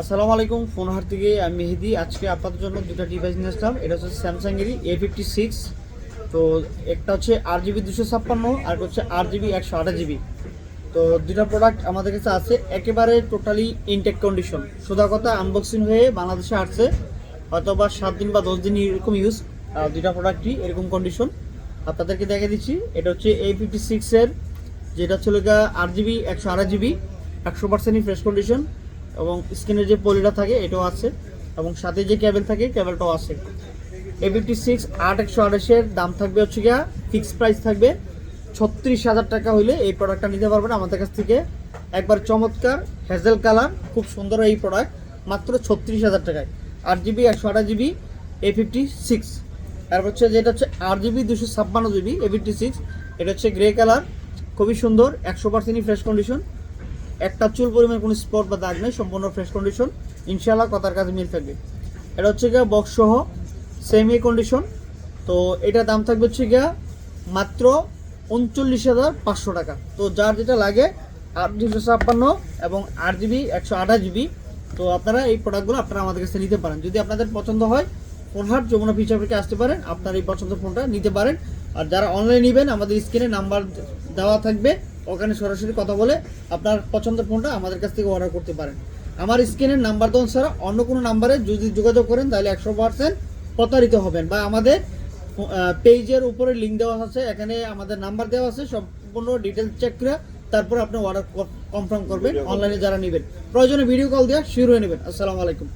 আসসালামু আলাইকুম ফোন হার থেকে আমি মেহেদি। আজকে আপনাদের জন্য দুটো ডিভাইস নিয়ে আসলাম। এটা হচ্ছে স্যামসাংয়েরই এ ফিফটি সিক্স তো একটা হচ্ছে আট জিবি দুশো ছাপ্পান্ন, আর হচ্ছে আট জিবি একশো আঠাশ জিবি তো দুটা প্রোডাক্ট আমাদের কাছে আছে, একেবারে টোটালি ইনটেক কন্ডিশন সোজা কথা আনবক্সিং হয়ে বাংলাদেশে আসছে হয়তো বা সাত দিন বা দশ দিন এরকম ইউজ দুটা প্রোডাক্টই এরকম কন্ডিশন আপনাদেরকে দেখে দিচ্ছি, এটা হচ্ছে এ ফিফটি সিক্সের যেটা ছিল গা আট জিবি একশো আড়াই জিবি একশো পার্সেন্টই ফ্রেশ কন্ডিশন এবং স্ক্রিনের যে পলিটা থাকে, এটাও আছে। এবং সাথে যে ক্যাবেল থাকে কেবলটাও আছে। এ ফিফটি সিক্স আট একশো আঠাশের দাম থাকবে হচ্ছে গিয়া ফিক্সড প্রাইস থাকবে। ছত্রিশ হাজার টাকা হইলে এই প্রোডাক্টটা নিতে পারবেন আমাদের কাছ থেকে। একবার চমৎকার হেজেল কালার খুব সুন্দর এই প্রোডাক্ট মাত্র ছত্রিশ হাজার টাকায়। আট জিবি, একশো আঠাশ জিবি এ ফিফটি সিক্স তারপর হচ্ছে যেটা হচ্ছে আট জিবি দুশো ছাপ্পান্ন জিবি এ ফিফটি সিক্স এটা হচ্ছে গ্রে কালার খুবই সুন্দর, একশো পার্সেন্টই ফ্রেশ কন্ডিশন একটা চুল পরিমাণ কোনো স্পট বা দাগ নেই, সম্পূর্ণ ফ্রেশ কন্ডিশন ইনশাল্লাহ কথার কাছে মিল থাকবে। এটা হচ্ছে গিয়া বক্স সহ সেমি কন্ডিশন তো এটার দাম থাকবে হচ্ছে গিয়া মাত্র উনচল্লিশ হাজার পাঁচশো টাকা। তো যার যেটা লাগে, আট দুশো ছাপ্পান্ন এবং আট জিবি, একশো আঠাশ জিবি। তো আপনারা এই প্রোডাক্টগুলো আপনারা আমাদের কাছে নিতে পারেন। যদি আপনাদের পছন্দ হয় ফোনহাট যমুনা ফিচার থেকে আসতে পারেন, আপনার এই পছন্দের ফোনটা নিতে পারেন। আর যারা অনলাইন নেবেন, আমাদের স্ক্রিনে নাম্বার দেওয়া থাকবে। ওখানে সরাসরি কথা বলে আপনার পছন্দের ফোনটা আমাদের কাছ থেকে অর্ডার করতে পারেন। আমার স্ক্রিনের নাম্বার দেওয়া ছাড়া অন্য কোনো নাম্বারে যদি যোগাযোগ করেন তাহলে একশো পার্সেন্ট প্রতারিত হবেন বা আমাদের পেজের উপরে লিঙ্ক দেওয়া আছে এখানে আমাদের নাম্বার দেওয়া আছে সম্পূর্ণ ডিটেলস চেক করে তারপর আপনি অর্ডার কনফার্ম করবেন অনলাইনে যারা নেবেন। প্রয়োজনে ভিডিও কল দেওয়া শুরু হয়ে নেবেন। আসসালামু আলাইকুম।